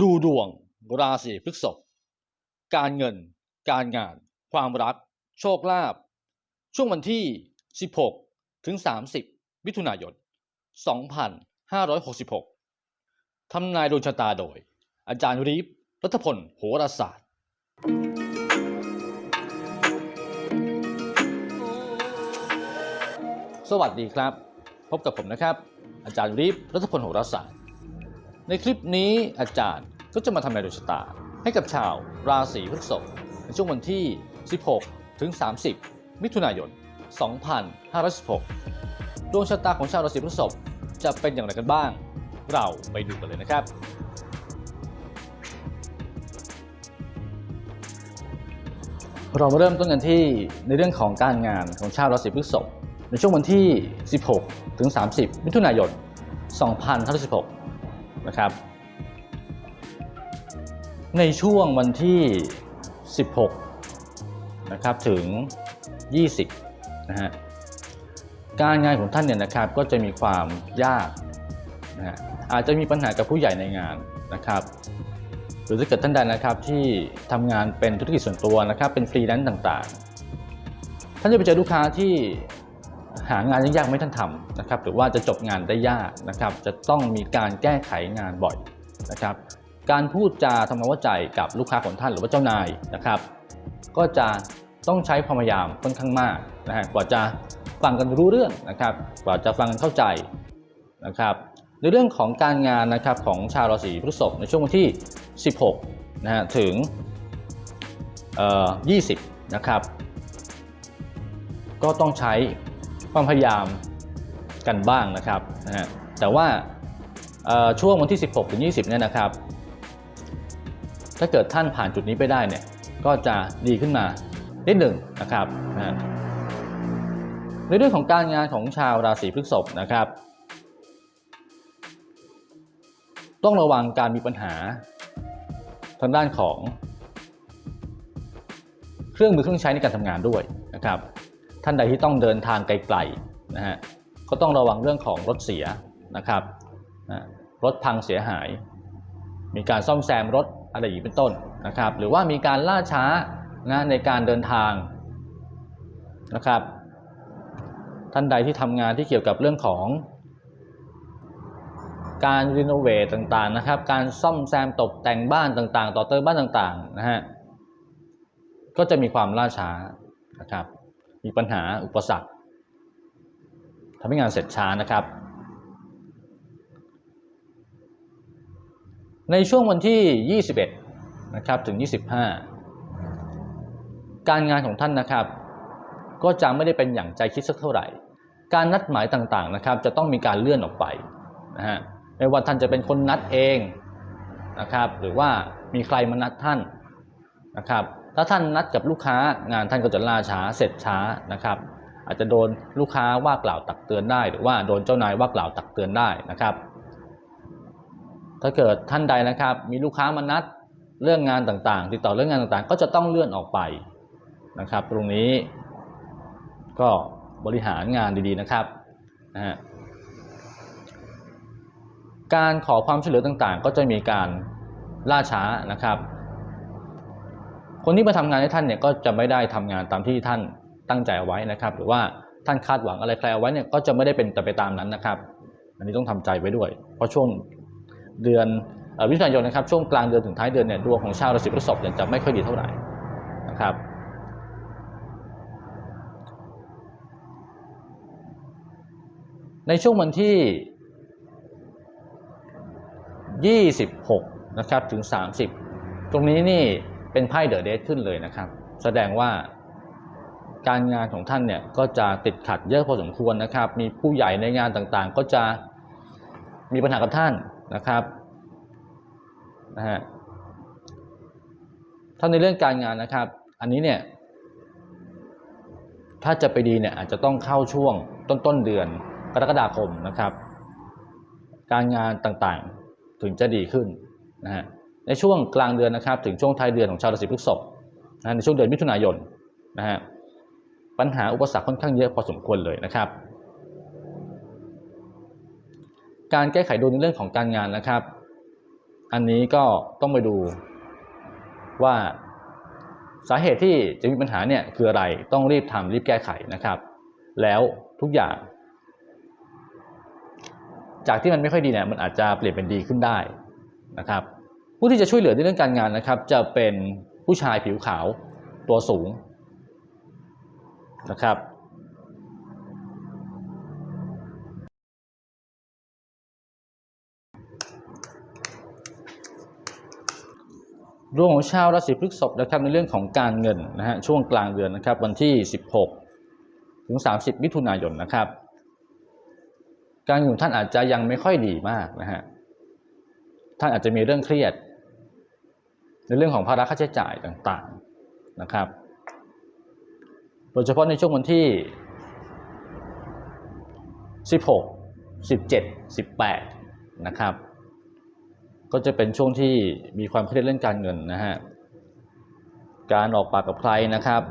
ดูดวง ราศีพฤษภการเงิน การงาน ความรัก โชคลาภช่วงวันที่ 16 ถึง 30 มิถุนายน 2566 ทำนายดวงชะตาโดย อาจารย์รีฟรัตพลโหราศาสตร์ สวัสดีครับ พบกับผมนะครับ อาจารย์รีฟรัตพลโหราศาสตร์ ในคลิปนี้อาจารย์ก็จะมาทำนายดวงชะตา ให้กับชาวราศีพฤษภในช่วงวันที่ 16 ถึง 30 มิถุนายน 2516 ดวงชะตาของชาวราศีพฤษภจะเป็นอย่างไรกันบ้าง เราไปดูกันเลยนะครับ เรามาเริ่มต้นกันที่ในเรื่องของการงานของชาวราศีพฤษภในช่วงวันที่ 16 ถึง 30 มิถุนายน 2516 นะครับ ในช่วงวันที่ 16 นะครับถึง 20 นะฮะการงานของท่านเนี่ยนะครับก็จะมีความยากนะฮะอาจจะมีปัญหากับผู้ใหญ่ในงานนะครับหรือถ้าเกิดท่านใดนะครับที่ทำงานเป็นธุรกิจส่วนตัวนะครับเป็นฟรีแลนซ์ต่างๆ ท่านจะไปเจอลูกค้าที่ หางานยากๆไม่ท่านทำนะครับหรือว่าจะจบงานได้ยากนะครับจะต้องมีการแก้ไขงานบ่อยนะครับการพูดจาทำความเข้าใจกับลูกค้าของท่านหรือว่าเจ้านายนะครับ ก็จะต้องใช้ความพยายามค่อนข้างมากนะฮะกว่าจะฟังกันรู้เรื่องนะครับกว่าจะฟังกันเข้าใจนะครับในเรื่องของการงานนะครับของชาวราศีพฤษภในช่วงวันที่ 16นะฮะถึงเอ่อ20 นะครับ ก็ต้องใช้ ความพยายามกันบ้างนะครับนะฮะแต่ว่าช่วงวันที่ 16ถึง20 เนี่ยนะครับ ถ้าเกิดท่านผ่านจุดนี้ไปได้เนี่ย ก็จะดีขึ้นมานิดหนึ่งนะครับนะฮะในเรื่องของการงานของชาวราศีพฤษภนะครับ ต้องระวังการมีปัญหาทางด้านของเครื่องมือเครื่องใช้ในการทำงานด้วยนะครับ ท่านใดที่ต้องเดินทางไกลๆนะฮะก็ต้องระวังเรื่องของรถเสียนะครับนะรถพังเสียหาย มีการซ่อมแซมรถอะไรอย่างนี้เป็นต้นนะครับ หรือว่ามีการล่าช้านะในการเดินทางนะครับ ท่านใดที่ทำงานที่เกี่ยวกับเรื่องของการรีโนเวทต่างๆนะครับ การซ่อมแซมตกแต่งบ้านต่างๆ ต่อเติมบ้านต่างๆนะฮะ ก็จะมีความล่าช้านะครับ มีปัญหาอุปสรรคทำให้งานเสร็จช้านะครับ ในช่วงวันที่ 21 นะครับถึง 25 การงานของท่านนะครับ ก็จะไม่ได้เป็นอย่างใจคิดสักเท่าไหร่ การนัดหมายต่างๆนะครับ จะต้องมีการเลื่อนออกไปนะฮะไม่ว่าท่านจะเป็นคนนัดเองนะครับ หรือว่ามีใครมานัดท่านนะครับ ถ้าท่านนัดกับลูกค้างานท่านก็จะล่าช้าเสร็จช้านะครับ อาจจะโดนลูกค้าว่ากล่าวตักเตือนได้ หรือว่าโดนเจ้านายว่ากล่าวตักเตือนได้นะครับ ถ้าเกิดท่านใดนะครับ มีลูกค้ามานัดเรื่องงานต่างๆ ติดต่อเรื่องงานต่างๆ ก็จะต้องเลื่อนออกไปนะครับ ตรงนี้ก็บริหารงานดีๆนะครับนะฮะการขอความช่วยเหลือต่างๆ ก็จะมีการล่าช้านะครับ คนที่มาทำงานให้ท่านเนี่ยก็จะไม่ได้ทำงานตามที่ท่านตั้งใจเอาไว้นะครับ หรือว่าท่านคาดหวังอะไรใครเอาไว้เนี่ยก็จะไม่ได้เป็นแต่ไปตามนั้นนะครับ อันนี้ต้องทำใจไว้ด้วย เพราะช่วงเดือนเอ่อมิถุนายนนะครับช่วงกลางเดือนถึงท้ายเดือนเนี่ยดวงของชาวราศีพฤษภเนี่ยจะไม่ค่อยดีเท่าไหร่นะครับในช่วงวันที่ 26 นะครับ ถึง 30 ตรงนี้นี่ เป็นไพ่เดอะเดทขึ้นเลยนะครับ แสดงว่าการงานของท่านเนี่ยก็จะติดขัดเยอะพอสมควรนะครับ มีผู้ใหญ่ในงานต่างๆ ก็จะมีปัญหากับท่านนะครับนะฮะถ้าในเรื่องการงานนะครับ อันนี้เนี่ยถ้าจะไปดีเนี่ยอาจจะต้องเข้าช่วงต้นต้นเดือนกรกฎาคมนะครับ การงานต่างๆถึงจะดีขึ้นนะฮะ ในช่วงกลางเดือนนะครับ ถึงช่วงท้ายเดือนของชาวราศีพฤษภนะในช่วงเดือนมิถุนายนนะฮะปัญหาอุปสรรคค่อนข้างเยอะพอสมควรเลยนะครับ การแก้ไขดวงในเรื่องของการงานนะครับ อันนี้ก็ต้องไปดูว่าสาเหตุที่จะมีปัญหาเนี่ยคืออะไรต้องรีบทำรีบแก้ไขนะครับ แล้วทุกอย่าง จากที่มันไม่ค่อยดีเนี่ยมันอาจจะเปลี่ยนเป็นดีขึ้นได้นะครับ ผู้ที่จะช่วยเหลือในเรื่องการงานนะครับ จะเป็นผู้ชายผิวขาวตัวสูงนะครับดวงของชาวราศีพฤษภนะครับในเรื่องของการเงินนะฮะช่วงกลางเดือนนะครับ วันที่ 16 ถึง 30 มิถุนายนนะครับ การเงินของท่านอาจจะยังไม่ค่อยดีมากนะฮะท่านอาจจะมีเรื่องเครียด ในเรื่องของภาระค่าใช้จ่ายต่างๆนะครับ โดยเฉพาะในช่วงวันที่ 16 17 18 นะครับ ก็จะเป็นช่วงที่มีความเครียดเรื่องการเงินนะฮะ การออกปากกับใครนะครับ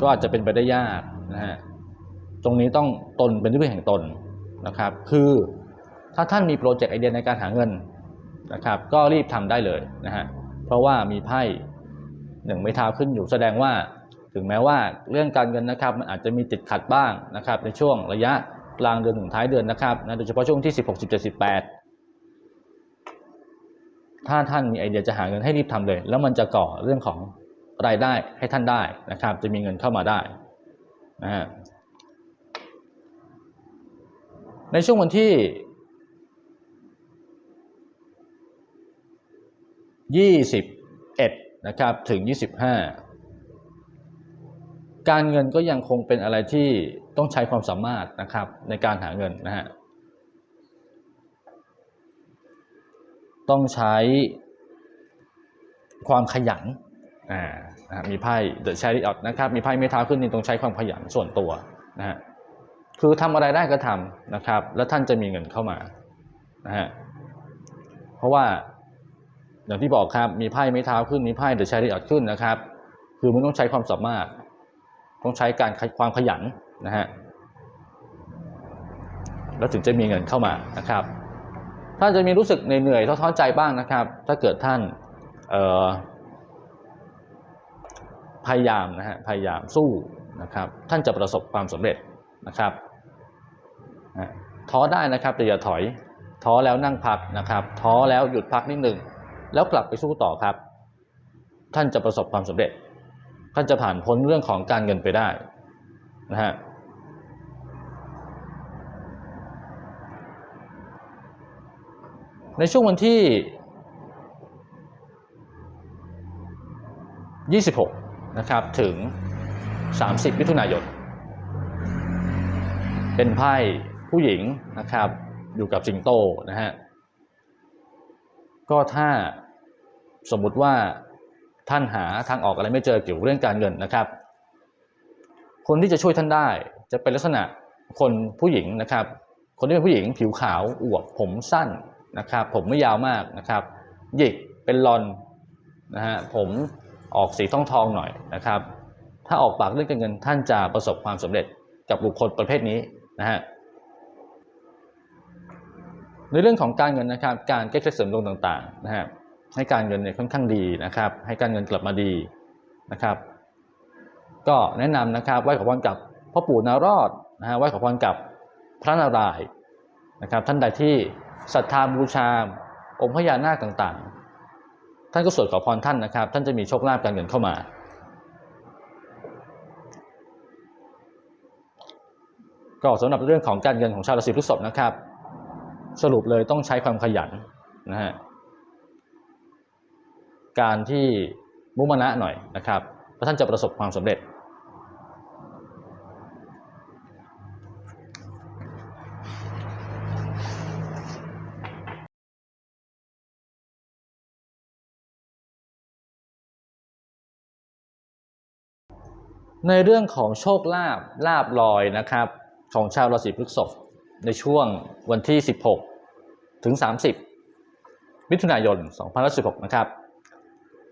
ก็อาจจะเป็นไปได้ยากนะฮะ ตรงนี้ต้องตนเป็นที่พึ่งแห่งตนนะครับ คือถ้าท่านมีโปรเจกต์ไอเดียในการหาเงินนะครับ ก็รีบทำได้เลยนะฮะ เพราะว่ามีไพ่หนึ่งไม้เท้าขึ้นอยู่แสดงว่า ถึงแม้ว่าเรื่องการเงินนะครับมันอาจจะมีติดขัดบ้างนะครับ ในช่วงระยะกลางเดือนถึงท้ายเดือนนะครับนะโดยเฉพาะช่วงที่ 16 17 18 ถ้าท่านมีไอเดียจะหาเงินให้รีบทำเลย แล้วมันจะก่อเรื่องของรายได้ให้ท่านได้นะครับ จะมีเงินเข้ามาได้นะฮะในช่วงวันที่ 21นะครับถึง 25 การเงินก็ยังคงเป็นอะไรที่ต้องใช้ความสามารถนะครับในการหาเงินนะฮะต้องใช้ความขยันอ่านะมีไพ่ The Chariot นะครับมีไพ่เมทาขึ้นนี่ต้องใช้ความขยันส่วนตัวนะฮะคือทำอะไรได้ก็ทำนะครับ แล้วท่านจะมีเงินเข้ามานะฮะเพราะว่า อย่างที่บอกครับมีไพ่ไม้เท้าขึ้นมีไพ่ The Chariot ขึ้นนะครับ คือมันต้องใช้ความสามารถ ต้องใช้การความขยันนะฮะแล้วถึงจะมีเงินเข้ามานะครับ ท่านจะมีรู้สึกเหนื่อยท้อใจบ้างนะครับ ถ้าเกิดท่านพยายามนะฮะพยายามสู้นะครับ ท่านจะประสบความสำเร็จนะครับท้อได้นะครับแต่อย่าถอย ท้อแล้วนั่งพักนะครับ ท้อแล้วหยุดพักนิดหนึ่ง แล้วกลับไปสู้ต่อครับ ท่านจะประสบความสำเร็จ ท่านจะผ่านพ้นเรื่องของการเงินไปได้นะฮะในช่วงวันที่ 26 นะครับ ถึง 30 มิถุนายน เป็นไพ่ผู้หญิงนะครับ อยู่กับสิงโตนะฮะ ก็ถ้า สมมุติว่าท่านหาทางออกอะไรไม่เจอเกี่ยวกับเรื่องการเงินนะครับ คนที่จะช่วยท่านได้จะเป็นลักษณะคนผู้หญิงนะครับ คนที่เป็นผู้หญิงผิวขาวอวบผมสั้นนะครับ ผมไม่ยาวมากนะครับ หยิกเป็นลอนนะฮะผมออกสีทองทองหน่อยนะครับ ถ้าออกปากเรื่องการเงินท่านจะประสบความสำเร็จกับบุคคลประเภทนี้นะฮะในเรื่องของการเงินนะครับ การแก้เคล็ดเสริมดวงต่างๆนะฮะ ให้การเงินเนี่ยค่อนข้างดีนะครับ ให้การเงินกลับมาดีนะครับ ก็แนะนำนะครับไหว้ขอพรกับพ่อปู่นารอดนะฮะไหว้ขอพรกับพระนารายณ์นะครับ ท่านใดที่ศรัทธาบูชาองค์พญานาคต่างๆ ท่านก็สวดขอพรท่านนะครับ ท่านจะมีโชคลาภการเงินเข้ามาก็สำหรับเรื่องของการเงินของชาวราศีพฤษภนะครับ สรุปเลยต้องใช้ความขยันนะฮะ การที่มุมานะหน่อยนะครับพระท่านจะประสบความสำเร็จ ในเรื่องของโชคลาภลาบลอยนะครับของชาวราศีพฤษภในช่วงวันที่ 16 ถึง 30 มิถุนายน2016 นะครับ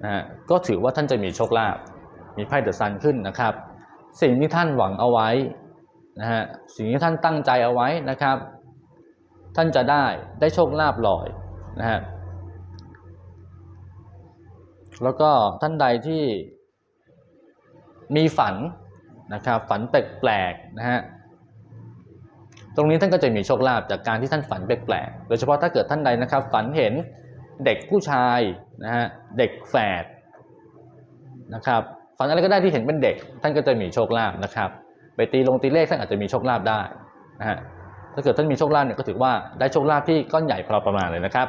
นะฮะก็ถือว่าท่านจะมีโชคลาภมีไพ่เดอะซันขึ้นนะครับ สิ่งที่ท่านหวังเอาไว้นะฮะสิ่งที่ท่านตั้งใจเอาไว้นะครับ ท่านจะได้ได้โชคลาภลอยนะฮะแล้วก็ท่านใดที่มีฝันนะครับฝันแปลกๆนะฮะตรงนี้ท่านก็จะมีโชคลาภจากการที่ท่านฝันแปลกๆโดยเฉพาะถ้าเกิดท่านใดนะครับ ฝันเห็น เด็กผู้ชายนะฮะเด็กแฝดนะครับฝันอะไรก็ได้ที่เห็นเป็นเด็ก ท่านก็จะมีโชคลาภนะครับ ไปตีลงตีเลขท่านอาจจะมีโชคลาภได้นะฮะถ้าเกิดท่านมีโชคลาภเนี่ยก็ถือว่าได้โชคลาภที่ก้อนใหญ่พอประมาณเลยนะครับ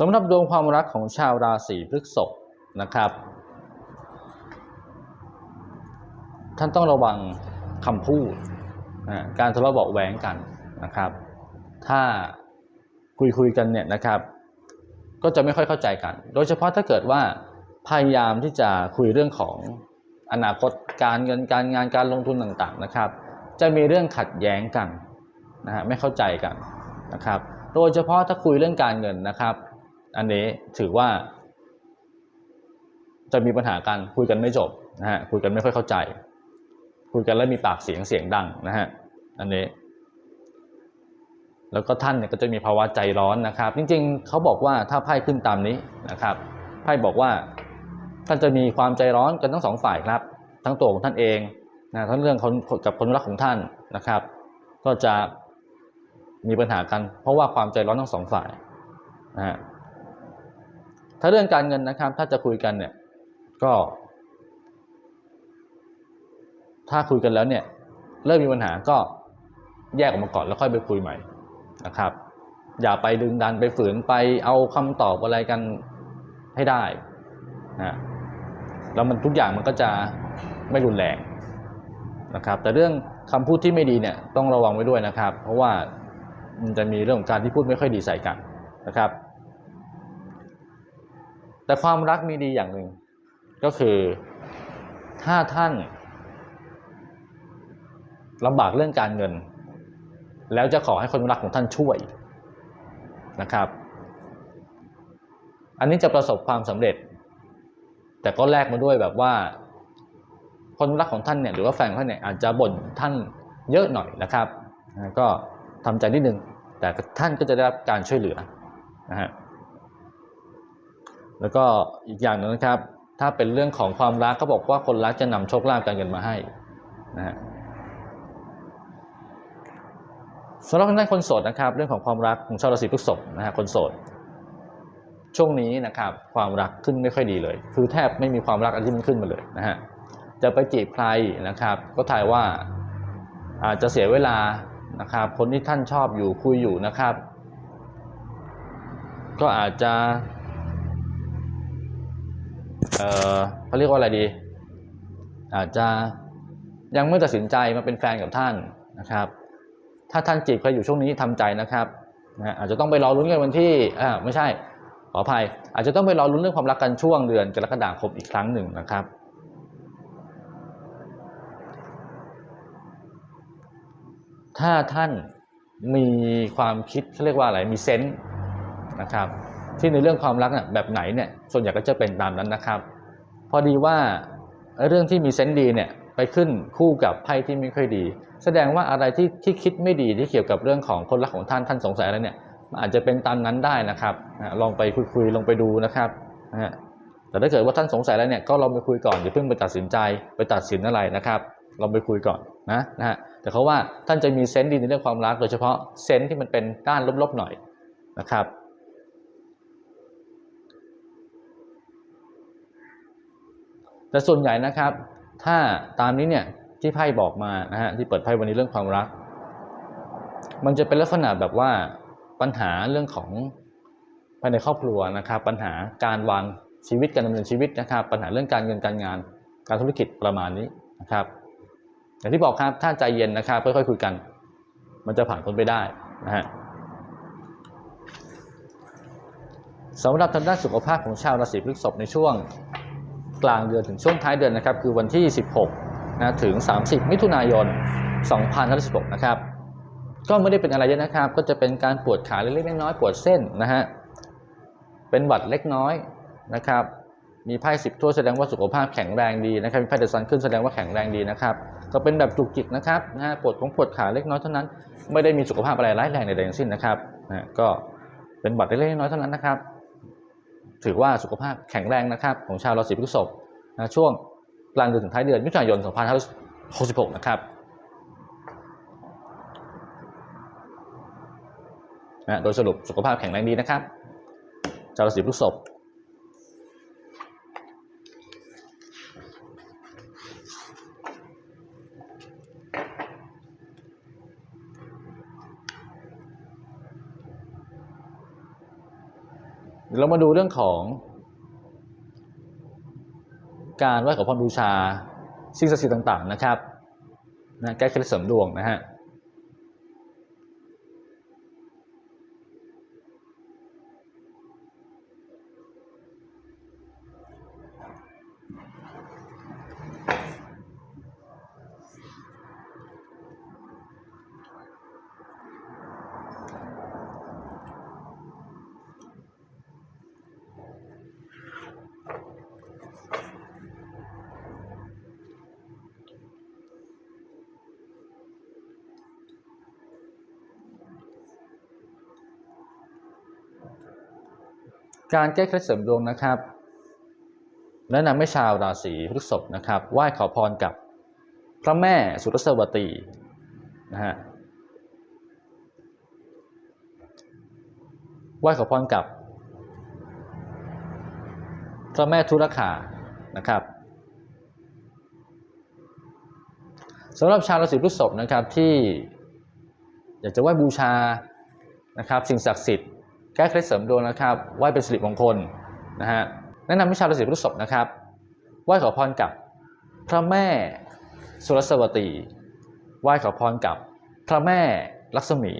สำหรับดวงความรักของชาวราศีพฤษภนะครับ ท่านต้องระวังคำพูดนะการทะเลาะเบาะแว้งกันนะครับ ถ้าคุยคุยกันเนี่ยนะครับ ก็จะไม่ค่อยเข้าใจกัน โดยเฉพาะถ้าเกิดว่าพยายามที่จะคุยเรื่องของอนาคตการเงินการงานการลงทุนต่างๆนะครับ จะมีเรื่องขัดแย้งกันนะฮะไม่เข้าใจกันนะครับ โดยเฉพาะถ้าคุยเรื่องการเงินนะครับ อันนี้ถือว่า จะมีปัญหากันคุยกันไม่จบนะฮะคุยกันไม่ค่อยเข้าใจ คุยกันแล้วมีปากเสียงเสียงดังนะฮะอันนี้ แล้วก็ท่านเนี่ยก็จะมีภาวะใจร้อนนะครับ จริงๆ เขาบอกว่าถ้าไพ่ขึ้นตามนี้นะครับไพ่บอกว่าท่านจะมีความใจร้อนกันทั้งสองฝ่ายครับ ทั้งตัวของท่านเองนะทั้งเรื่องคนกับคนรักของท่านนะครับ ก็จะมีปัญหากัน เพราะว่าความใจร้อนทั้งสองฝ่ายนะฮะ ถ้าเรื่องการเงินนะครับ ถ้าจะคุยกันเนี่ย ก็ ถ้าคุยกันแล้วเนี่ย เริ่มมีปัญหาก็แยกออกมาก่อนแล้วค่อยไปคุยใหม่นะครับ อย่าไปดึงดันไปฝืนไปเอาคำตอบอะไรกันให้ได้นะแล้วมันทุกอย่างมันก็จะไม่รุนแรงนะครับ แต่เรื่องคำพูดที่ไม่ดีเนี่ยต้องระวังไว้ด้วยนะครับ เพราะว่ามันจะมีเรื่องของการที่พูดไม่ค่อยดีใส่กันนะครับ แต่ความรักมีดีอย่างหนึ่ง ก็คือถ้าท่านลำบากเรื่องการเงิน แล้วจะขอให้คนรักของท่านช่วยนะครับ อันนี้จะประสบความสำเร็จ แต่ก็แลกมาด้วยแบบว่า คนรักของท่านเนี่ยหรือว่าแฟนของท่านเนี่ยอาจจะบ่นท่านเยอะหน่อยนะครับ ก็ทำใจนิดนึงแต่ท่านก็จะได้รับการช่วยเหลือนะฮะ แล้วก็อีกอย่างหนึงนะครับ ถ้าเป็นเรื่องของความรักก็บอกว่าคนรักจะนำโชคลาภการเงินมาให้นะฮะสำหรับทางด้านคนโสดนะครับ เรื่องของความรักของชาวราศีพฤษภนะฮะคนโสด ช่วงนี้นะครับ ความรักขึ้นไม่ค่อยดีเลย คือแทบไม่มีความรักอะไรที่มันขึ้นมาเลยนะฮะจะไปจีบใครนะครับ ก็ทายว่าอาจจะเสียเวลานะครับ คนที่ท่านชอบอยู่คุยอยู่นะครับ ก็อาจจะ เออเขาเรียกว่าอะไรดี อาจจะยังไม่ตัดสินใจมาเป็นแฟนกับท่านนะครับ ถ้าท่านจีบใครอยู่ช่วงนี้ทำใจนะครับนะอาจจะต้องไปรอลุ้นกันวันที่อ่าไม่ใช่ขออภัย อาจจะต้องไปรอลุ้นเรื่องความรักกันช่วงเดือนกรกฎาคมอีกครั้งหนึ่งนะครับถ้าท่านมีความคิดเขาเรียกว่าอะไร มีเซนส์นะครับ ที่ในเรื่องความรักน่ะแบบไหนเนี่ยส่วนใหญ่ก็จะเป็นตามนั้นนะครับ พอดีว่าเรื่องที่มีเซนส์ดีเนี่ยไปขึ้นคู่กับไพ่ที่ไม่ค่อยดี แสดงว่าอะไรที่ที่คิดไม่ดีที่เกี่ยวกับเรื่องของคนรักของท่านท่านสงสัยอะไรเนี่ยมันอาจจะเป็นตามนั้นได้นะครับลองไปคุยๆลองไปดูนะครับนะฮะแต่ถ้าเกิดว่าท่านสงสัยแล้วเนี่ยก็ลองไปคุยก่อนอย่าเพิ่งไปตัดสินใจไปตัดสินอะไรนะครับเราไปคุยก่อนนะนะฮะแต่เขาว่าท่านจะมีเซนส์ดีในเรื่องความรักโดยเฉพาะเซนส์ที่มันเป็นด้านลบๆหน่อยนะครับ แต่ส่วนใหญ่นะครับ ถ้าตามนี้เนี่ยที่ไพ่บอกมานะฮะที่เปิดไพ่วันนี้เรื่องความรัก มันจะเป็นลักษณะแบบว่าปัญหาเรื่องของภายในครอบครัวนะครับ ปัญหาการวางชีวิตการดำเนินชีวิตนะครับ ปัญหาเรื่องการเงินการงาน การธุรกิจประมาณนี้นะครับอย่างที่บอกครับถ้าใจเย็นนะครับค่อยๆคุยกัน มันจะผ่านพ้นไปได้นะฮะสำหรับทางด้านสุขภาพของชาวราศีพฤษภในช่วง กลางเดือนถึงช่วงท้ายเดือนนะครับ คือวันที่ 16นะถึง 30 มิถุนายน 2016นะครับ ก็ไม่ได้เป็นอะไรเยอะนะครับ ก็จะเป็นการปวดขาเล็กๆน้อยๆปวดเส้นนะฮะ เป็นหวัดเล็กน้อยนะครับ มีไพ่สิบถ้วแสดงว่าสุขภาพแข็งแรงดีนะครับ มีไพ่เดซันขึ้นแสดงว่าแข็งแรงดีนะครับ ก็เป็นแบบจุกจิกนะครับนะฮะปวดของปวดขาเล็กน้อยเท่านั้น ไม่ได้มีสุขภาพอะไรร้ายแรงใดๆทั้งสิ้นนะครับนะก็เป็นหวัดเล็กๆน้อยๆเท่านั้นนะครับ ถือว่าสุขภาพแข็งแรงนะครับ ของชาวราศีพฤษภนะช่วงกลางเดือนถึงท้ายเดือนมิถุนายน 2566 นะครับนะโดยสรุปสุขภาพแข็งแรงดีนะครับ ชาวราศีพฤษภ เดี๋ยวเรามาดูเรื่องของ การไหว้ขอพรบูชาสิ่งศักดิ์สิทธิ์ต่าง ๆ นะครับนะแก้เคล็ดเสริมดวงนะฮะ การแก้เคล็ดเสริมดวงนะครับแนะนำให้ชาวราศีพฤษภนะครับไหว้ขอพรกับพระแม่สุรสวตีนะฮะไหว้ขอพรกับ พระแม่ธุรคานะครับสำหรับชาวราศีพฤษภนะครับที่ อยากจะไหว้บูชานะครับสิ่งศักดิ์สิทธิ์ แก้เคล็ดเสริมดวงนะครับไหว้เป็นสิริมงคลนะฮะแนะนำวิชาราศีพฤษภนะครับไหว้ขอพรกับพระแม่สุรสวตีไหว้ขอพรกับพระแม่ลักษมี